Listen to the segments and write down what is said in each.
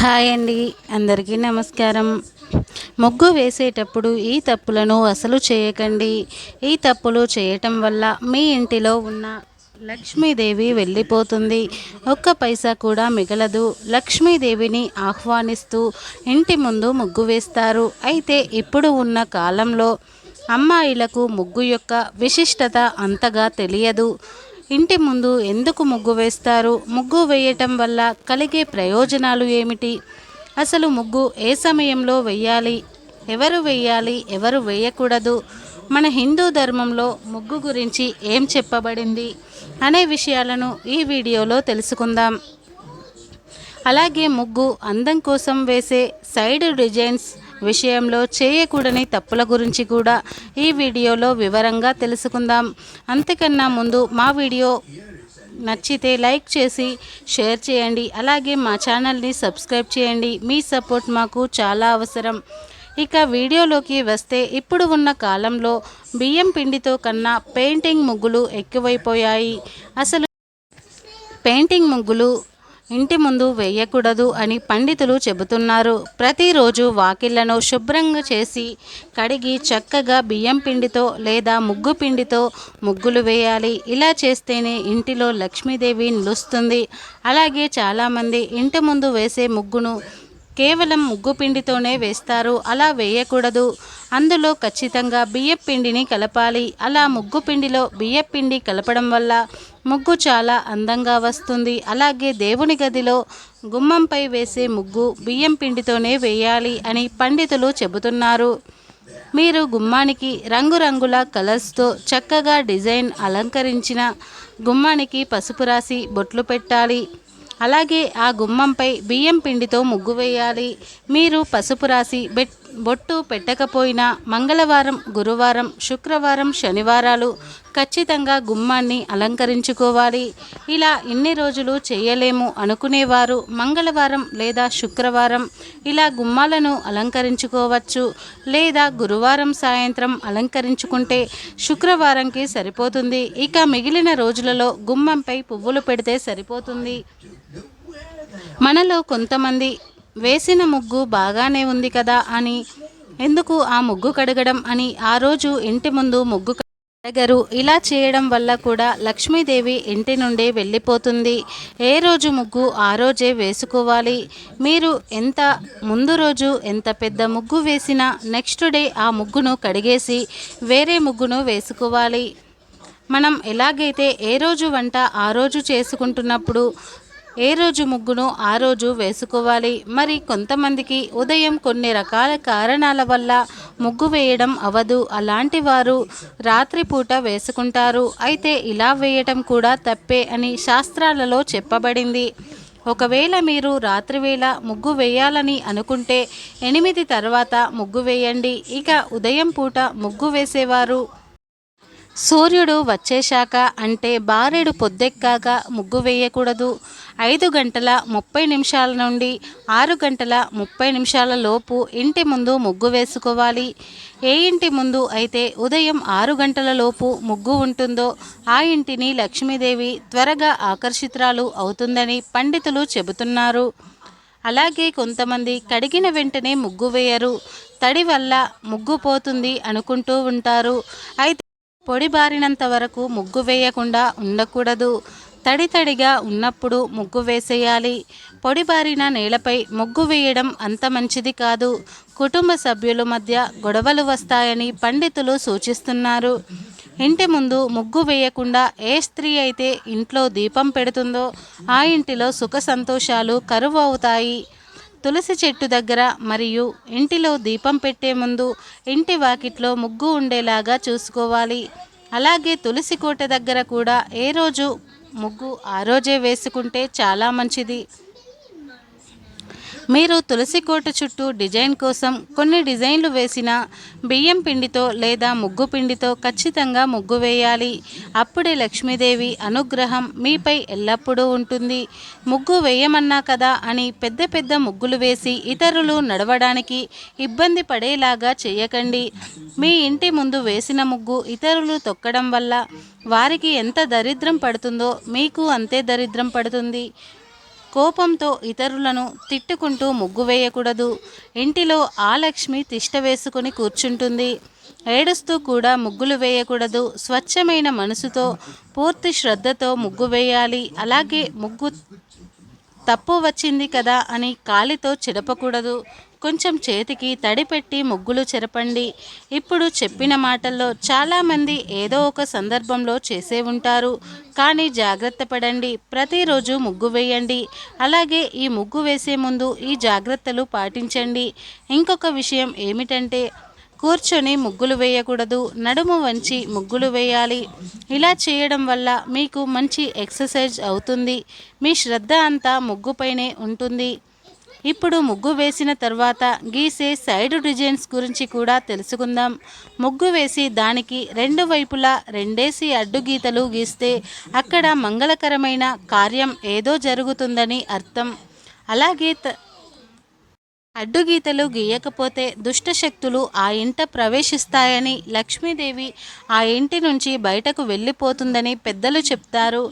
Hi అండి. అందరికీ నమస్కారం. ముగ్గు వేసేటప్పుడు ఈ తప్పులను అసలు చేయకండి. ఈ తప్పులు చేయటం వల్ల మీ ఇంటిలో ఉన్న లక్ష్మీదేవి వెళ్ళిపోతుంది. ఒక్క పైసా కూడా మిగలదు. లక్ష్మీదేవిని ఆహ్వానిస్తూ ఇంటి ముందు ముగ్గు వేస్తారు. అయితే ఇప్పుడు ఉన్న కాలంలో అమ్మాయిలకు ముగ్గు యొక్క విశిష్టత అంతగా తెలియదు. ఇంటి ముందు ఎందుకు ముగ్గు వేస్తారు? ముగ్గు వేయటం వల్ల కలిగే ప్రయోజనాలు ఏమిటి? అసలు ముగ్గు ఏ సమయంలో వెయ్యాలి ఎవరు వేయాలి? ఎవరు వేయకూడదు? మన హిందూ ధర్మంలో ముగ్గు గురించి ఏం చెప్పబడింది? అనే విషయాలను ఈ వీడియోలో తెలుసుకుందాం. అలాగే ముగ్గు అందం కోసం వేసే సైడ్ డిజైన్స్ విషయంలో చేయకూడని తప్పుల గురించి కూడా ఈ వీడియోలో వివరంగా తెలుసుకుందాం. అంతకన్నా ముందు మా వీడియో నచ్చితే లైక్ చేసి షేర్ చేయండి. అలాగే మా ఛానల్ని సబ్స్క్రైబ్ చేయండి. మీ సపోర్ట్ మాకు చాలా అవసరం. ఇక వీడియోలోకి వస్తే ఇప్పుడు ఉన్న కాలంలో బియ్యం పిండితో కన్నా పెయింటింగ్ ముగ్గులు ఎక్కువైపోయాయి. అసలు పెయింటింగ్ ముగ్గులు ఇంటి ముందు వేయకూడదు అని పండితులు చెబుతున్నారు. ప్రతిరోజు వాకిళ్ళను శుభ్రంగా చేసి కడిగి చక్కగా బియ్యం పిండితో లేదా ముగ్గు పిండితో ముగ్గులు వేయాలి. ఇలా చేస్తేనే ఇంటిలో లక్ష్మీదేవి నిలుస్తుంది. అలాగే చాలామంది ఇంటి ముందు వేసే ముగ్గును కేవలం ముగ్గు పిండితోనే వేస్తారు. అలా వేయకూడదు. అందులో ఖచ్చితంగా బియ్యం పిండిని కలపాలి. అలా ముగ్గు పిండిలో బియ్యం పిండి కలపడం వల్ల ముగ్గు చాలా అందంగా వస్తుంది. అలాగే దేవుని గదిలో గుమ్మంపై వేసే ముగ్గు బియ్యం పిండితోనే వేయాలి అని పండితులు చెబుతున్నారు. మీరు గుమ్మానికి రంగురంగుల కలర్స్తో చక్కగా డిజైన్ అలంకరించిన గుమ్మానికి పసుపు రాసి బొట్లు పెట్టాలి. అలాగే ఆ గుమ్మంపై బియ్యం పిండితో ముగ్గు వేయాలి. మీరు పసుపు రాసి బెట్ బొట్టు పెట్టకపోయినా మంగళవారం గురువారం శుక్రవారం శనివారాలు ఖచ్చితంగా గుమ్మాన్ని అలంకరించుకోవాలి. ఇలా ఇన్ని రోజులు చేయలేము అనుకునేవారు మంగళవారం లేదా శుక్రవారం ఇలా గుమ్మాలను అలంకరించుకోవచ్చు. లేదా గురువారం సాయంత్రం అలంకరించుకుంటే శుక్రవారంకి సరిపోతుంది. ఇక మిగిలిన రోజులలో గుమ్మంపై పువ్వులు పెడితే సరిపోతుంది. మనలో కొంతమంది వేసిన ముగ్గు బాగానే ఉంది కదా అని ఎందుకు ఆ ముగ్గు కడగడం అని ఆ రోజు ఇంటి ముందు ముగ్గు కడగరు. ఇలా చేయడం వల్ల కూడా లక్ష్మీదేవి ఇంటి నుండి వెళ్ళిపోతుంది. ఏ రోజు ముగ్గు ఆ రోజే వేసుకోవాలి. మీరు ఎంత ముందు రోజు ఎంత పెద్ద ముగ్గు వేసినా నెక్స్ట్ డే ఆ ముగ్గును కడిగేసి వేరే ముగ్గును వేసుకోవాలి. మనం ఎలాగైతే ఏ రోజు వంట ఆ రోజు చేసుకుంటున్నప్పుడు ఏ రోజు ముగ్గును ఆ రోజు వేసుకోవాలి? మరి కొంతమందికి ఉదయం కొన్ని రకాల కారణాల వల్ల ముగ్గు వేయడం అవదు. అలాంటి వారు రాత్రిపూట వేసుకుంటారు. అయితే ఇలా వేయటం కూడా తప్పే అని శాస్త్రాలలో చెప్పబడింది. ఒకవేళ మీరు రాత్రివేళ ముగ్గు వేయాలని అనుకుంటే ఎనిమిది తర్వాత ముగ్గు వేయండి. ఇక ఉదయం పూట ముగ్గు వేసేవారు సూర్యుడు వచ్చేశాక అంటే బారెడు పొద్దెక్కాక ముగ్గు వేయకూడదు. ఐదు గంటల ముప్పై నిమిషాల నుండి ఆరు గంటల ముప్పై నిమిషాల లోపు ఇంటి ముందు ముగ్గు వేసుకోవాలి. ఏ ఇంటి ముందు అయితే ఉదయం ఆరు గంటల లోపు ముగ్గు ఉంటుందో ఆ ఇంటిని లక్ష్మీదేవి త్వరగా ఆకర్షితురాలు అవుతుందని పండితులు చెబుతున్నారు. అలాగే కొంతమంది కడిగిన వెంటనే ముగ్గు వేయరు. తడి వల్ల ముగ్గు పోతుంది అనుకుంటూ ఉంటారు. అయితే పొడి బారినంత వరకు ముగ్గు వేయకుండా ఉండకూడదు. తడి తడిగా ఉన్నప్పుడు ముగ్గు వేసేయాలి. పొడి బారిన నేలపై ముగ్గు వేయడం అంత మంచిది కాదు. కుటుంబ సభ్యుల మధ్య గొడవలు వస్తాయని పండితులు సూచిస్తున్నారు. ఇంటి ముందు ముగ్గు వేయకుండా ఏ స్త్రీ అయితే ఇంట్లో దీపం పెడుతుందో ఆ ఇంటిలో సుఖ సంతోషాలు కరువు అవుతాయి. తులసి చెట్టు దగ్గర మరియు ఇంటిలో దీపం పెట్టే ముందు ఇంటి వాకిట్లో ముగ్గు ఉండేలాగా చూసుకోవాలి. అలాగే తులసి కోట దగ్గర కూడా ఏ రోజు ముగ్గు ఆ రోజే వేసుకుంటే చాలా మంచిది. మీరు తులసి కోట చుట్టూ డిజైన్ కోసం కొన్ని డిజైన్లు వేసిన బియ్యం పిండితో లేదా ముగ్గు పిండితో ఖచ్చితంగా ముగ్గు వేయాలి. అప్పుడే లక్ష్మీదేవి అనుగ్రహం మీపై ఎల్లప్పుడూ ఉంటుంది. ముగ్గు వేయమన్నా కదా అని పెద్ద పెద్ద ముగ్గులు వేసి ఇతరులు నడవడానికి ఇబ్బంది పడేలాగా చేయకండి. మీ ఇంటి ముందు వేసిన ముగ్గు ఇతరులు తొక్కడం వల్ల వారికి ఎంత దరిద్రం పడుతుందో మీకు అంతే దరిద్రం పడుతుంది. కోపంతో ఇతరులను తిట్టుకుంటూ ముగ్గు వేయకూడదు. ఇంటిలో ఆ లక్ష్మి తిష్ట వేసుకుని కూర్చుంటుంది. ఏడుస్తూ కూడా ముగ్గులు వేయకూడదు. స్వచ్ఛమైన మనసుతో పూర్తి శ్రద్ధతో ముగ్గు వేయాలి. అలాగే ముగ్గు తప్పు వచ్చింది కదా అని కాలితో చిడపకూడదు. కొంచెం చేతికి తడిపెట్టి ముగ్గులు చెరపండి. ఇప్పుడు చెప్పిన మాటల్లో చాలామంది ఏదో ఒక సందర్భంలో చేసే ఉంటారు. కానీ జాగ్రత్త పడండి. ప్రతిరోజు ముగ్గు వేయండి. అలాగే ఈ ముగ్గు వేసే ముందు ఈ జాగ్రత్తలు పాటించండి. ఇంకొక విషయం ఏమిటంటే కూర్చొని ముగ్గులు వేయకూడదు. నడుము వంచి ముగ్గులు వేయాలి. ఇలా చేయడం వల్ల మీకు మంచి ఎక్సర్సైజ్ అవుతుంది. మీ శ్రద్ధ అంతా ముగ్గుపైనే ఉంటుంది. ఇప్పుడు ముగ్గు వేసిన తర్వాత గీసే సైడ్ డిజైన్స్ గురించి కూడా తెలుసుకుందాం. ముగ్గు వేసి దానికి రెండు వైపులా రెండేసి అడ్డు గీతలు గీస్తే అక్కడ మంగళకరమైన కార్యం ఏదో జరుగుతుందని అర్థం. అలాగే త అడ్డుగీతలు గీయకపోతే దుష్టశక్తులు ఆ ఇంట ప్రవేశిస్తాయని లక్ష్మీదేవి ఆ ఇంటి నుంచి బయటకు వెళ్ళిపోతుందని పెద్దలు చెప్తారు.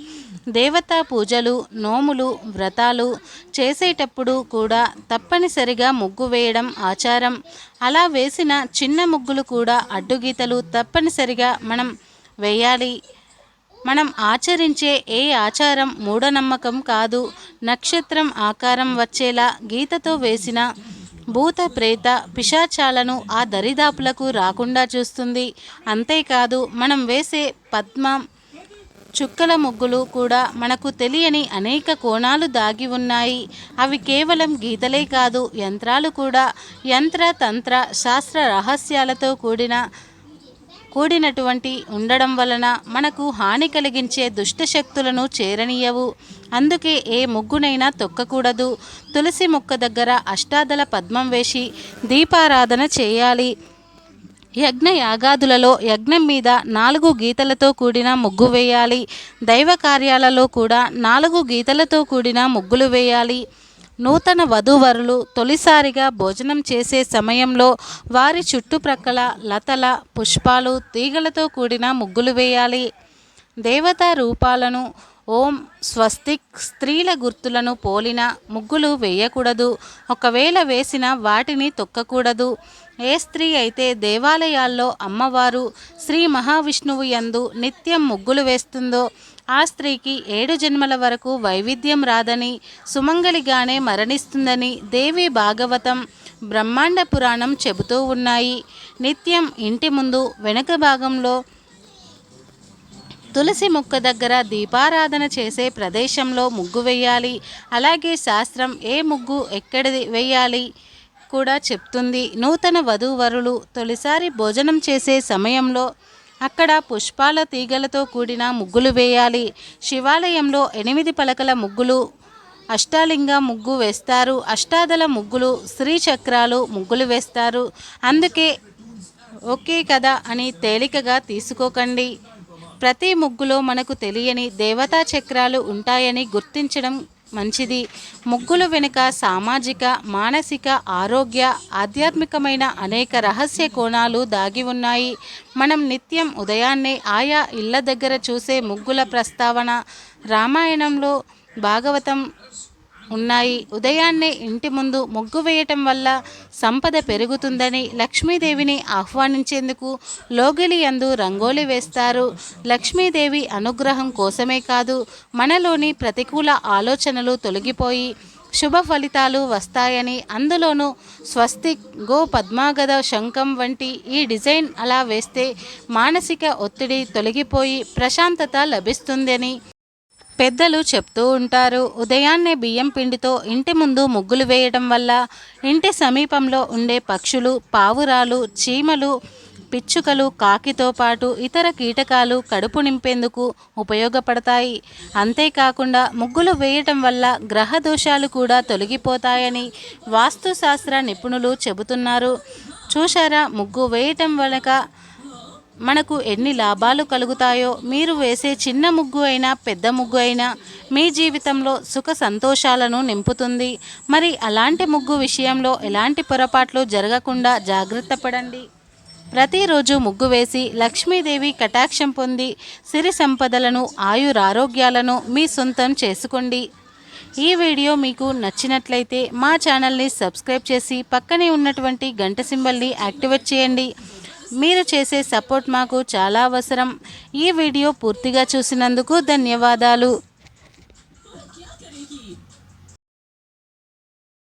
దేవతా పూజలు నోములు వ్రతాలు చేసేటప్పుడు కూడా తప్పనిసరిగా ముగ్గు వేయడం ఆచారం. అలా వేసిన చిన్న ముగ్గులు కూడా అడ్డుగీతలు తప్పనిసరిగా మనం వేయాలి. మనం ఆచరించే ఏ ఆచారం మూఢనమ్మకం కాదు. నక్షత్రం ఆకారం వచ్చేలా గీతతో వేసిన భూత ప్రేత పిశాచాలను ఆ దరిదాపులకు రాకుండా చూస్తుంది. అంతేకాదు మనం వేసే పద్మం చుక్కల ముగ్గులు కూడా మనకు తెలియని అనేక కోణాలు దాగి ఉన్నాయి. అవి కేవలం గీతలే కాదు యంత్రాలు కూడా. యంత్ర తంత్ర శాస్త్ర రహస్యాలతో కూడిన కూడినటువంటి ఉండడం వలన మనకు హాని కలిగించే దుష్ట శక్తులను చేరనీయవు. అందుకే ఏ ముగ్గునైనా తొక్కకూడదు. తులసి మొక్క దగ్గర అష్టాదల పద్మం వేసి దీపారాధన చేయాలి. యజ్ఞ యాగాదులలో యజ్ఞం మీద నాలుగు గీతలతో కూడిన ముగ్గు వేయాలి. దైవ కార్యాలలో కూడా నాలుగు గీతలతో కూడిన ముగ్గులు వేయాలి. నూతన వధూవరులు తొలిసారిగా భోజనం చేసే సమయంలో వారి చుట్టుప్రక్కల లతల పుష్పాలు తీగలతో కూడిన ముగ్గులు వేయాలి. దేవతా రూపాలను ఓం స్వస్తిక్ స్త్రీల గుర్తులను పోలిన ముగ్గులు వేయకూడదు. ఒకవేళ వేసిన వాటిని తొక్కకూడదు. ఏ స్త్రీ అయితే దేవాలయాల్లో అమ్మవారు శ్రీ మహావిష్ణువు యందు నిత్యం ముగ్గులు వేస్తుందో ఆ స్త్రీకి ఏడు జన్మల వరకు వైవిధ్యం రాదని సుమంగళిగానే మరణిస్తుందని దేవి భాగవతం బ్రహ్మాండ పురాణం చెబుతూ ఉన్నాయి. నిత్యం ఇంటి ముందు వెనుక భాగంలో తులసి మొక్క దగ్గర దీపారాధన చేసే ప్రదేశంలో ముగ్గు వేయాలి. అలాగే శాస్త్రం ఏ ముగ్గు ఎక్కడిది వేయాలి కూడా చెప్తుంది. నూతన వధూవరులు తొలిసారి భోజనం చేసే సమయంలో అక్కడ పుష్పాల తీగలతో కూడిన ముగ్గులు వేయాలి. శివాలయంలో ఎనిమిది పలకల ముగ్గులు అష్టాలింగ ముగ్గు వేస్తారు. అష్టాదల ముగ్గులు శ్రీచక్రాలు ముగ్గులు వేస్తారు. అందుకే ఓకే కదా అని తేలికగా తీసుకోకండి. ప్రతి ముగ్గులో మనకు తెలియని దేవతా చక్రాలు ఉంటాయని గుర్తించడం మంచిది. ముగ్గుల వెనుక సామాజిక మానసిక ఆరోగ్య ఆధ్యాత్మికమైన అనేక రహస్య కోణాలు దాగి ఉన్నాయి. మనం నిత్యం ఉదయాన్నే ఆయా ఇళ్ళ దగ్గర చూసే ముగ్గుల ప్రస్తావన రామాయణంలో భాగవతం ఉన్నాయి. ఉదయాన్నే ఇంటి ముందు ముగ్గు వేయటం వల్ల సంపద పెరుగుతుందని లక్ష్మీదేవిని ఆహ్వానించేందుకు లోగిలి అందు రంగోలి వేస్తారు. లక్ష్మీదేవి అనుగ్రహం కోసమే కాదు మనలోని ప్రతికూల ఆలోచనలు తొలగిపోయి శుభ ఫలితాలు వస్తాయని అందులోనూ స్వస్తి గో పద్మాగద శంఖం వంటి ఈ డిజైన్ అలా వేస్తే మానసిక ఒత్తిడి తొలగిపోయి ప్రశాంతత లభిస్తుందని పెద్దలు చెప్తూ ఉంటారు. ఉదయాన్నే బియ్యం పిండితో ఇంటి ముందు ముగ్గులు వేయడం వల్ల ఇంటి సమీపంలో ఉండే పక్షులు పావురాలు చీమలు పిచ్చుకలు కాకితో పాటు ఇతర కీటకాలు కడుపు నింపేందుకు ఉపయోగపడతాయి. అంతేకాకుండా ముగ్గులు వేయటం వల్ల గ్రహ దోషాలు కూడా తొలగిపోతాయని వాస్తుశాస్త్ర నిపుణులు చెబుతున్నారు. చూశారా? ముగ్గు వేయటం వలక మనకు ఎన్ని లాభాలు కలుగుతాయో మీరు వేసే చిన్న ముగ్గు అయినా పెద్ద ముగ్గు అయినా మీ జీవితంలో సుఖ సంతోషాలను నింపుతుంది. మరి అలాంటి ముగ్గు విషయంలో ఎలాంటి పొరపాట్లు జరగకుండా జాగ్రత్త పడండి. ప్రతిరోజు ముగ్గు వేసి లక్ష్మీదేవి కటాక్షం పొంది సిరి సంపదలను ఆయురారోగ్యాలను మీ సొంతం చేసుకోండి. ఈ వీడియో మీకు నచ్చినట్లయితే మా ఛానల్ని సబ్స్క్రైబ్ చేసి పక్కనే ఉన్నటువంటి గంట సింబల్ని యాక్టివేట్ చేయండి. మీరు చేసే సపోర్ట్ మాకు చాలా అవసరం. ఈ వీడియో పూర్తిగా చూసినందుకు ధన్యవాదాలు.